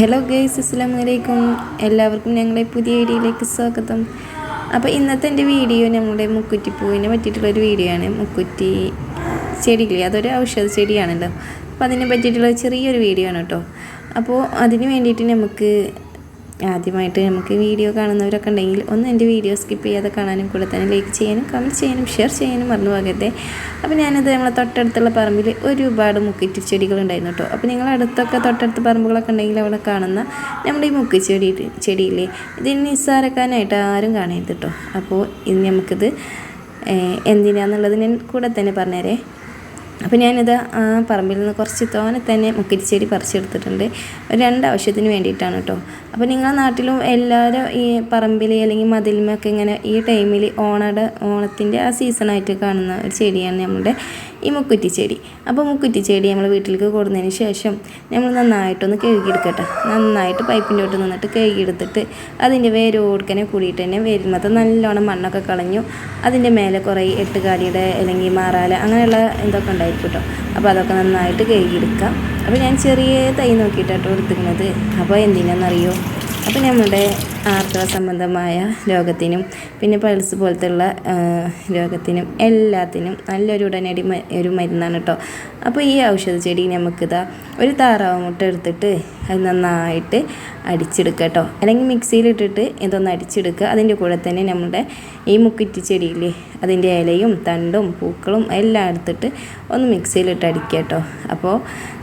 Hello guys അസ്സാം വലൈക്കും എല്ലാവർക്കും ഞങ്ങളുടെ പുതിയ വീഡിയോയിലേക്ക് സ്വാഗതം. അപ്പോൾ ഇന്നത്തെ എന്റെ വീഡിയോ നമ്മുടെ മുക്കുറ്റിപ്പൂവിനെ പറ്റിയിട്ടുള്ളൊരു വീഡിയോ ആണ്. മുക്കുറ്റി ചെടികളി അതൊരു ഔഷധ ചെടിയാണല്ലോ. അപ്പോൾ അതിനെ പറ്റിയിട്ടുള്ള ചെറിയൊരു വീഡിയോ ആണ് കേട്ടോ. അപ്പോൾ അതിന് വേണ്ടിയിട്ട് നമുക്ക് ആദ്യമായിട്ട് നമുക്ക് വീഡിയോ കാണുന്നവരൊക്കെ ഉണ്ടെങ്കിൽ ഒന്ന് എന്റെ വീഡിയോ സ്കിപ്പ് ചെയ്യാതെ കാണാനും കൂടെ തന്നെ ലൈക്ക് ചെയ്യാനും കമന്റ് ചെയ്യാനും ഷെയർ ചെയ്യാനും മറന്നു പോകരുത്. അപ്പോൾ ഞാനത് നമ്മളെ തൊട്ടടുത്തുള്ള പറമ്പിൽ ഒരുപാട് മുക്കിറ്റി ചെടികൾ ഉണ്ടായിരുന്നു കേട്ടോ. അപ്പോൾ നിങ്ങൾ അടുത്തൊക്കെ തൊട്ടടുത്ത പറമ്പുകളൊക്കെ ഉണ്ടെങ്കിൽ അവിടെ കാണുന്ന നമ്മുടെ ഈ മുക്കി ചെടി ചെടിയില്ലേ ഇതിന് നിസ്സാരക്കാനായിട്ട് ആരും കാണരുത് കേട്ടോ. അപ്പോൾ ഇനി നമുക്കിത് എന്തിനാന്നുള്ളത് ഞാൻ കൂടെ തന്നെ പറഞ്ഞുതരേ. അപ്പോൾ ഞാനിത് ആ പറമ്പിൽ നിന്ന് കുറച്ച് തോനെ തന്നെ മുക്കിരിച്ചെടി പറിച്ചെടുത്തിട്ടുണ്ട്. ഒരു രണ്ട് ആവശ്യത്തിന് വേണ്ടിയിട്ടാണ് കേട്ടോ. അപ്പോൾ നിങ്ങളുടെ നാട്ടിലും എല്ലാവരും ഈ പറമ്പിൽ അല്ലെങ്കിൽ മതിലുമൊക്കെ ഇങ്ങനെ ഈ ടൈമിൽ ഓണയുടെ ഓണത്തിന്റെ ആ സീസണായിട്ട് കാണുന്ന ഒരു ചെടിയാണ് നമ്മുടെ ഈ മുക്കുറ്റി ചെടി അപ്പോൾ മുക്കുറ്റി ചെടി നമ്മൾ വീട്ടിലേക്ക് കൊടുന്നതിന് ശേഷം നമ്മൾ നന്നായിട്ടൊന്ന് കഴുകിയെടുക്കട്ടെ. നന്നായിട്ട് പൈപ്പിന്റെ തൊട്ട് നിന്നിട്ട് കഴുകിയെടുത്തിട്ട് അതിന്റെ വേര് വേരോടുക്കനെ കൂടിയിട്ട് തന്നെ വേരുന്നത് നല്ലോണം മണ്ണൊക്കെ കളഞ്ഞു. അതിന്റെ മേലെ കുറേ എട്ടുകാലിയുടെ അല്ലെങ്കിൽ മാറാല അങ്ങനെയുള്ള എന്തൊക്കെ ഉണ്ടായിരിക്കും കേട്ടോ. അപ്പോൾ അതൊക്കെ നന്നായിട്ട് കഴുകിയെടുക്കാം. അപ്പോൾ ഞാൻ ചെറിയ തൈ നോക്കിയിട്ടാട്ടോ എടുത്തിരുന്നത്. അപ്പോൾ എന്തിനാണെന്നറിയോ അപ്പോൾ നമ്മുടെ ആർത്തവ സംബന്ധമായ രോഗത്തിനും പിന്നെ പൾസ് പോലത്തുള്ള രോഗത്തിനും എല്ലാത്തിനും നല്ലൊരു ഉടനടി ഒരു മരുന്നാണ് കേട്ടോ അപ്പോൾ ഈ ഔഷധ ചെടി നമുക്കിതാ ഒരു താറാവ് മുട്ട എടുത്തിട്ട് അത് നന്നായിട്ട് അടിച്ചെടുക്കുക കേട്ടോ അല്ലെങ്കിൽ മിക്സിയിലിട്ടിട്ട് ഇതൊന്ന് അടിച്ചെടുക്കുക അതിന്റെ കൂടെ തന്നെ നമ്മുടെ ഈ മുക്കിറ്റി ചെടിയില്ലേ അതിന്റെ ഇലയും തണ്ടും പൂക്കളും എല്ലാം എടുത്തിട്ട് ഒന്ന് മിക്സിയിലിട്ട് അടിക്കുക കേട്ടോ അപ്പോൾ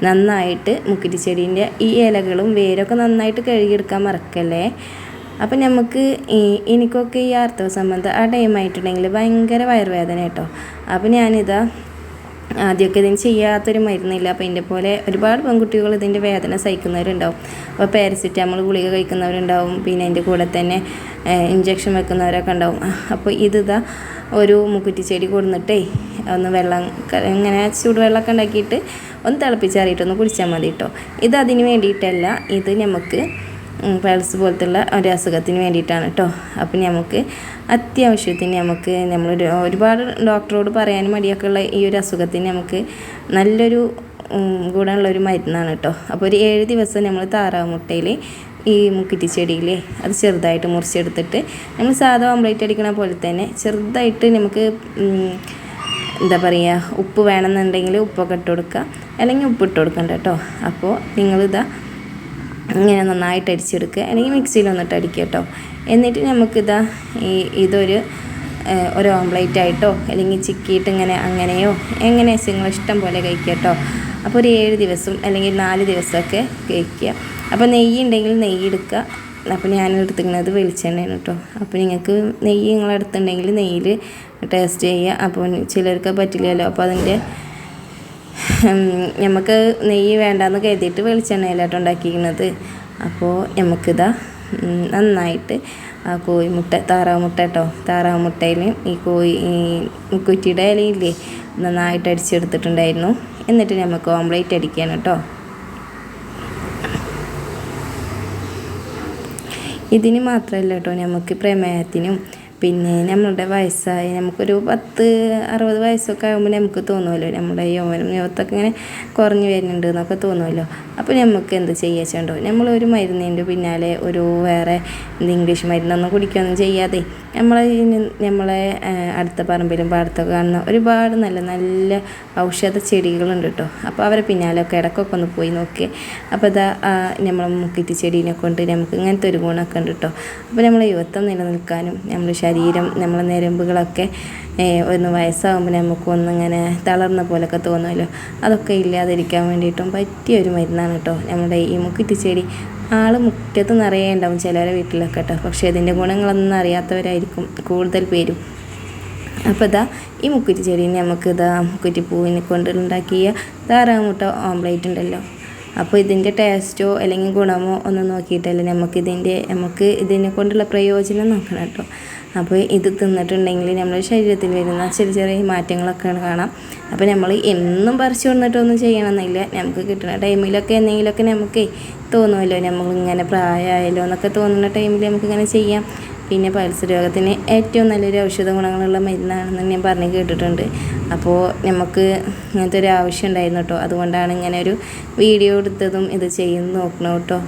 നന്നായിട്ട് മുക്കിറ്റി ചെടീന്റെ ഈ ഇലകളും വേരൊക്കെ നന്നായിട്ട് കഴുകിയെടുക്കാൻ മറക്കല്ലേ? അപ്പം നമുക്ക് എനിക്കൊക്കെ ഈ ആർത്തവ സംബന്ധം ആ ടൈം ആയിട്ടുണ്ടെങ്കിൽ ഭയങ്കര വയറുവേദന കേട്ടോ. അപ്പം ഞാനിതാ ആദ്യമൊക്കെ ഇതിന് ചെയ്യാത്തൊരു മരുന്നില്ല. അപ്പോൾ ഇതിന്റെ പോലെ ഒരുപാട് പെൺകുട്ടികൾ ഇതിന്റെ വേദന സഹിക്കുന്നവരുണ്ടാവും. അപ്പോൾ പാരസിറ്റാമോൾ ഗുളിക കഴിക്കുന്നവരുണ്ടാവും. പിന്നെ അതിന്റെ കൂടെ തന്നെ ഇഞ്ചക്ഷൻ വെക്കുന്നവരൊക്കെ ഉണ്ടാവും. അപ്പോൾ ഇതിതാ ഒരു മുക്കുറ്റി ചെടി കൊടുന്നിട്ടേ ഒന്ന് വെള്ളം ഇങ്ങനെ ചൂടുവെള്ളമൊക്കെ ഉണ്ടാക്കിയിട്ട് ഒന്ന് തിളപ്പിച്ചാറിയിട്ടൊന്ന് കുടിച്ചാൽ മതി കേട്ടോ. ഇത് അതിന് വേണ്ടിയിട്ടല്ല. ഇത് നമുക്ക് പൾസ് പോലത്തുള്ള ഒരു അസുഖത്തിന് വേണ്ടിയിട്ടാണ് കേട്ടോ അപ്പം നമുക്ക് അത്യാവശ്യത്തിന് നമുക്ക് നമ്മൾ ഒരുപാട് ഡോക്ടറോട് പറയാനും മടിയൊക്കെ ഉള്ള ഈ ഒരു അസുഖത്തിന് നമുക്ക് നല്ലൊരു ഗുണമുള്ള ഒരു മരുന്നാണ് കേട്ടോ അപ്പോൾ ഒരു ഏഴ് ദിവസം നമ്മൾ താറാവ് മുട്ടയിൽ ഈ മുക്കിറ്റി ചെടിയിൽ അത് ചെറുതായിട്ട് മുറിച്ചെടുത്തിട്ട് നമ്മൾ സാധാ ഓംലേറ്റ് അടിക്കണ പോലെ തന്നെ ചെറുതായിട്ട് നമുക്ക് എന്താ പറയുക ഉപ്പ് വേണമെന്നുണ്ടെങ്കിൽ ഉപ്പൊക്കെ ഇട്ട് കൊടുക്കുക അല്ലെങ്കിൽ ഉപ്പ് ഇട്ട് കൊടുക്കണ്ട കേട്ടോ അപ്പോൾ നിങ്ങളിതാ ഇങ്ങനെ നന്നായിട്ട് അടിച്ചെടുക്കുക. അല്ലെങ്കിൽ മിക്സിയിൽ വന്നിട്ട് അടിക്കുക കേട്ടോ. എന്നിട്ട് നമുക്കിതാ ഈ ഇതൊരു ഒരു ഓംലേറ്റ് ആയിട്ടോ അല്ലെങ്കിൽ ചിക്കിയിട്ട് ഇങ്ങനെ അങ്ങനെയോ എങ്ങനെ നിങ്ങൾ ഇഷ്ടം പോലെ കഴിക്കുക കേട്ടോ. അപ്പോൾ ഒരു ഏഴ് ദിവസം അല്ലെങ്കിൽ നാല് ദിവസമൊക്കെ കഴിക്കുക. അപ്പോൾ നെയ്യ് ഉണ്ടെങ്കിൽ നെയ്യ് എടുക്കുക. അപ്പോൾ ഞാൻ എടുത്തിരിക്കുന്നത് വെളിച്ചെണ്ണയാണ് കേട്ടോ. അപ്പോൾ നിങ്ങൾക്ക് നെയ്യ് നിങ്ങളെടുത്തുണ്ടെങ്കിൽ നെയ്യിൽ ടേസ്റ്റ് ചെയ്യുക. അപ്പോൾ ചിലർക്ക് പറ്റില്ലല്ലോ. അപ്പോൾ അതിന്റെ നമുക്ക് നെയ്യ് വേണ്ടാന്ന് കരുതിയിട്ട് വെളിച്ചെണ്ണയിലാട്ടോ ഉണ്ടാക്കിയിരിക്കുന്നത്. അപ്പോൾ നമുക്കിതാ നന്നായിട്ട് ആ കോഴിമുട്ട താറാവ് മുട്ട കേട്ടോ താറാവ് മുട്ടയിൽ ഈ കോഴി ഈ കുറ്റിയുടെ ഇലയില്ലേ നന്നായിട്ട് അടിച്ചെടുത്തിട്ടുണ്ടായിരുന്നു. എന്നിട്ട് നമുക്ക് ഓംലേറ്റ് അടിക്കാൻ കേട്ടോ ഇതിന് മാത്രമല്ല കേട്ടോ നമുക്ക് പ്രമേഹത്തിനും പിന്നെ നമ്മളുടെ വയസ്സായി. നമുക്കൊരു പത്ത് അറുപത് വയസ്സൊക്കെ ആകുമ്പോൾ നമുക്ക് തോന്നുമല്ലോ നമ്മുടെ യൗവനം യുവത്തൊക്കെ ഇങ്ങനെ കുറഞ്ഞു വരുന്നുണ്ട് എന്നൊക്കെ തോന്നുമല്ലോ അപ്പോൾ നമുക്ക് എന്ത് ചെയ്യാച്ചുണ്ടോ നമ്മളൊരു മരുന്നിന്റെ പിന്നാലെ ഒരു വേറെ എന്ത് ഇംഗ്ലീഷ് മരുന്നൊന്നും കുടിക്കുകയൊന്നും ചെയ്യാതെ നമ്മളെ നമ്മളെ അടുത്ത പറമ്പിലും പാടത്തൊക്കെ കാണുന്ന ഒരുപാട് നല്ല നല്ല ഔഷധ ചെടികളുണ്ട് കേട്ടോ അപ്പോൾ അവരെ പിന്നാലെയൊക്കെ ഇടക്കൊക്കെ ഒന്ന് പോയി നോക്കി. അപ്പോൾ ഇതാ നമ്മളെ മുക്കിറ്റി ചെടീനെ കൊണ്ട് നമുക്ക് ഇങ്ങനത്തെ ഒരു ഗുണമൊക്കെ ഉണ്ട് കേട്ടോ അപ്പോൾ നമ്മളെ യുവത്വം നിലനിൽക്കാനും നമ്മുടെ ശരീരം നമ്മളെ ഞരമ്പുകളൊക്കെ ഒന്ന് വയസ്സാകുമ്പോൾ നമുക്ക് ഒന്നിങ്ങനെ തളർന്ന പോലൊക്കെ തോന്നുമല്ലോ. അതൊക്കെ ഇല്ലാതിരിക്കാൻ വേണ്ടിയിട്ടും പറ്റിയ ഒരു മരുന്നാണ് കേട്ടോ നമ്മുടെ ഈ മുക്കിറ്റി ചെടി ആൾ മുറ്റത്ത് നിറയെ ഉണ്ടാവും ചിലവരെ വീട്ടിലൊക്കെ കേട്ടോ പക്ഷേ ഇതിന്റെ ഗുണങ്ങളൊന്നും അറിയാത്തവരായിരിക്കും കൂടുതൽ പേരും. അപ്പോൾ ഇതാ ഈ മുക്കുറ്റി ചെടീനെ നമുക്ക് ഇതാ മുക്കുറ്റി പൂവിനെ കൊണ്ട് ഉണ്ടാക്കിയ താറാമുട്ട ഓംലേറ്റ് ഉണ്ടല്ലോ. അപ്പോൾ ഇതിന്റെ ടേസ്റ്റോ അല്ലെങ്കിൽ ഗുണമോ ഒന്നും നോക്കിയിട്ടല്ല നമുക്ക് ഇതിന്റെ നമുക്ക് ഇതിനെ കൊണ്ടുള്ള പ്രയോജനം നോക്കണം കേട്ടോ അപ്പോൾ ഇത് തിന്നിട്ടുണ്ടെങ്കിൽ നമ്മുടെ ശരീരത്തിൽ വരുന്ന ചെറിയ ചെറിയ മാറ്റങ്ങളൊക്കെ കാണാം. അപ്പോൾ നമ്മൾ എന്നും പറിച്ചു കൊണ്ടിട്ടൊന്നും ചെയ്യണമെന്നില്ല. നമുക്ക് കിട്ടുന്ന ടൈമിലൊക്കെ എന്തെങ്കിലുമൊക്കെ നമുക്ക് തോന്നുമല്ലോ. നമ്മളിങ്ങനെ പ്രായമായല്ലോ എന്നൊക്കെ തോന്നുന്ന ടൈമിൽ നമുക്കിങ്ങനെ ചെയ്യാം. പിന്നെ പൾസ് രോഗത്തിന് ഏറ്റവും നല്ലൊരു ഔഷധ ഗുണങ്ങളുള്ള മരുന്നാണെന്ന് ഞാൻ പറഞ്ഞ് കേട്ടിട്ടുണ്ട്. അപ്പോൾ നമുക്ക് ഇങ്ങനത്തെ ഒരു ആവശ്യം ഉണ്ടായിരുന്നു കേട്ടോ. അതുകൊണ്ടാണ് ഇങ്ങനെ ഒരു വീഡിയോ എടുത്തതും ഇത് ചെയ്യുന്നു നോക്കണം കേട്ടോ.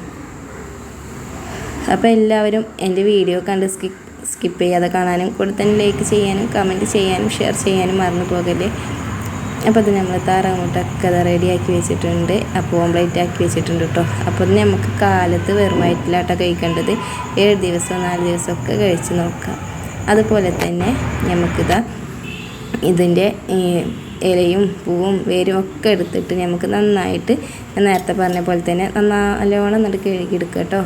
അപ്പോൾ എല്ലാവരും എന്റെ വീഡിയോ കണ്ട് സ്കിപ്പ് സ്കിപ്പ് ചെയ്യാതെ കാണാനും കൂടെ തന്നെ ലൈക്ക് ചെയ്യാനും കമന്റ് ചെയ്യാനും ഷെയർ ചെയ്യാനും മറന്നു പോകല്ലേ? അപ്പോൾ അത് നമ്മൾ താറങ്ങോട്ടൊക്കെ അത് റെഡിയാക്കി വെച്ചിട്ടുണ്ട്. അപ്പോൾ ഓംപ്ലേറ്റ് ആക്കി വെച്ചിട്ടുണ്ട് കേട്ടോ അപ്പോൾ അത് നമുക്ക് കാലത്ത് വെറും വയറ്റിലാട്ട കഴിക്കേണ്ടത്. ഏഴ് ദിവസം നാല് ദിവസമൊക്കെ കഴിച്ച് നോക്കാം. അതുപോലെ തന്നെ നമുക്കിതാ ഇതിന്റെ ഇലയും പൂവും വേരും ഒക്കെ എടുത്തിട്ട് നമുക്ക് നന്നായിട്ട് നേരത്തെ പറഞ്ഞ പോലെ തന്നെ നന്നാ നല്ലോണം എന്നിട്ട് കഴുകിയെടുക്കുക കേട്ടോ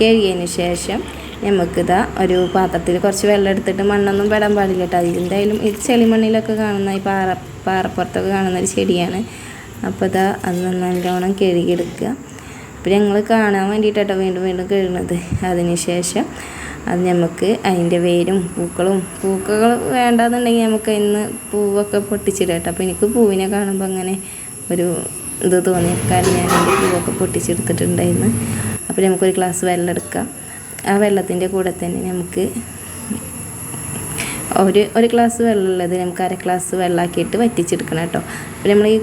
കഴുകിയതിന് ശേഷം നമുക്കിതാ ഒരു പാത്രത്തിൽ കുറച്ച് വെള്ളം എടുത്തിട്ട് മണ്ണൊന്നും പെടാൻ പാടില്ല കേട്ടോ. അതിലെന്തായാലും ഇത് ചെളിമണ്ണിലൊക്കെ കാണുന്ന ഈ പാറ പാറപ്പുറത്തൊക്കെ കാണുന്ന ഒരു ചെടിയാണ്. അപ്പോൾ ഇതാ അത് നല്ലോണം കഴുകിയെടുക്കുക. അപ്പോൾ ഞങ്ങൾ കാണാൻ വേണ്ടിയിട്ടോ വീണ്ടും വീണ്ടും കഴുകുന്നത്. അതിനുശേഷം അത് നമുക്ക് അതിന്റെ വേരും പൂക്കളും പൂക്കൾ വേണ്ടാന്നുണ്ടെങ്കിൽ നമുക്ക് ഇന്ന് പൂവൊക്കെ പൊട്ടിച്ചിടാം കേട്ടോ. അപ്പോൾ എനിക്ക് പൂവിനെ കാണുമ്പോൾ അങ്ങനെ ഒരു ഇത് തോന്നിയേക്കാൻ ഞാൻ പൂവൊക്കെ പൊട്ടിച്ചെടുത്തിട്ടുണ്ടായിരുന്നു. അപ്പോൾ നമുക്കൊരു ഗ്ലാസ് വെള്ളം എടുക്കാം ആ വെള്ളത്തിന്റെ കൂടെ തന്നെ നമുക്ക് ഒരു ഒരു ഗ്ലാസ് വെള്ളമുള്ളത് നമുക്ക് അര ഗ്ലാസ് വെള്ളമാക്കിയിട്ട് വറ്റിച്ചെടുക്കണം കേട്ടോ. അപ്പോൾ നമ്മൾ ഈ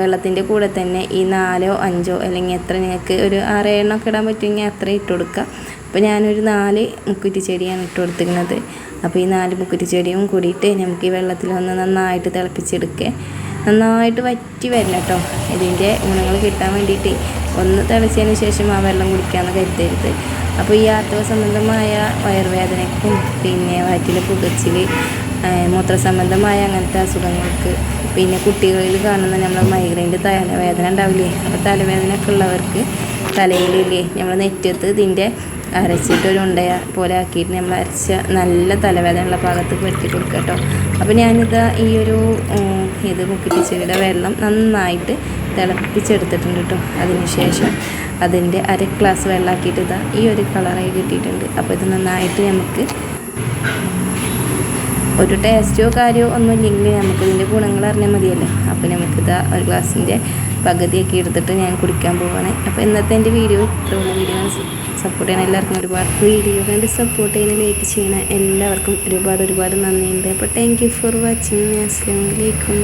വെള്ളത്തിന്റെ കൂടെ തന്നെ ഈ നാലോ അഞ്ചോ അല്ലെങ്കിൽ എത്ര നിങ്ങൾക്ക് ഒരു ആറ് എണ്ണമൊക്കെ ഇടാൻ പറ്റുമെങ്കിൽ അത്ര ഇട്ട് കൊടുക്കുക. അപ്പോൾ ഞാനൊരു നാല് മുക്കുറ്റി ചെടിയാണ് ഇട്ട് കൊടുത്തിരിക്കുന്നത്. അപ്പോൾ ഈ നാല് മുക്കുറ്റി ചെടിയും കൂടിയിട്ട് നമുക്ക് ഈ വെള്ളത്തിലൊന്ന് നന്നായിട്ട് തിളപ്പിച്ചെടുക്കുക. നന്നായിട്ട് വറ്റി വരണം കേട്ടോ. ഇതിന്റെ ഗുണങ്ങൾ കിട്ടാൻ വേണ്ടിയിട്ട് ഒന്ന് തിളച്ചതിന് ശേഷം ആ വെള്ളം കുടിക്കാമെന്ന് കരുതരുത്. അപ്പോൾ ഈ ആർത്തവ സംബന്ധമായ വയറുവേദനയ്ക്കും പിന്നെ വയറ്റിൽ പുകച്ചിൽ മൂത്രസംബന്ധമായ അങ്ങനത്തെ അസുഖങ്ങൾക്ക് പിന്നെ കുട്ടികളിൽ കാണുന്ന നമ്മൾ മൈഗ്രൈന്റെ തലവേദന ഉണ്ടാവില്ലേ? അപ്പോൾ തലവേദന ഒക്കെ ഉള്ളവർക്ക് തലയിലില്ലേ നമ്മൾ നെറ്റത്ത് ഇതിന്റെ അരച്ചിട്ട് ഒരു ഉണ്ട പോലെ ആക്കിയിട്ട് നമ്മൾ അരച്ച നല്ല തലവേദനയുള്ള ഭാഗത്ത് പെടുത്തി കൊടുക്കട്ടോ കേട്ടോ. അപ്പോൾ ഞാനിത് ഈ ഒരു ഇത് മുക്കിപ്പിച്ചയുടെ വെള്ളം നന്നായിട്ട് തിളപ്പിച്ചെടുത്തിട്ടുണ്ട് കേട്ടോ അതിനുശേഷം അതിന്റെ അര ഗ്ലാസ് വെള്ളമാക്കിയിട്ട് ഇതാ ഈ ഒരു കളറായി കിട്ടിയിട്ടുണ്ട്. അപ്പോൾ ഇത് നന്നായിട്ട് നമുക്ക് ഒരു ടേസ്റ്റോ കാര്യമോ ഒന്നും ഇല്ലെങ്കിൽ നമുക്ക് ഇതിന്റെ ഗുണങ്ങൾ അറിഞ്ഞാൽ മതിയല്ലോ? അപ്പോൾ നമുക്കിതാ ഒരു ഗ്ലാസിന്റെ പകുതിയൊക്കെ എടുത്തിട്ട് ഞാൻ കുടിക്കാൻ പോവാണ്. അപ്പോൾ ഇന്നത്തെ എന്റെ വീഡിയോ ഇത്രയുള്ള വീഡിയോ സപ്പോർട്ട് ചെയ്യണം എല്ലാവർക്കും ഒരുപാട് വീഡിയോ കണ്ട് സപ്പോർട്ട് ചെയ്യുന്ന ലൈക്ക് ചെയ്യണം എല്ലാവർക്കും ഒരുപാട് ഒരുപാട് നന്ദിയുണ്ട് അപ്പോൾ താങ്ക് യു ഫോർ വാച്ചിങ് അസ്സാം വലൈക്കും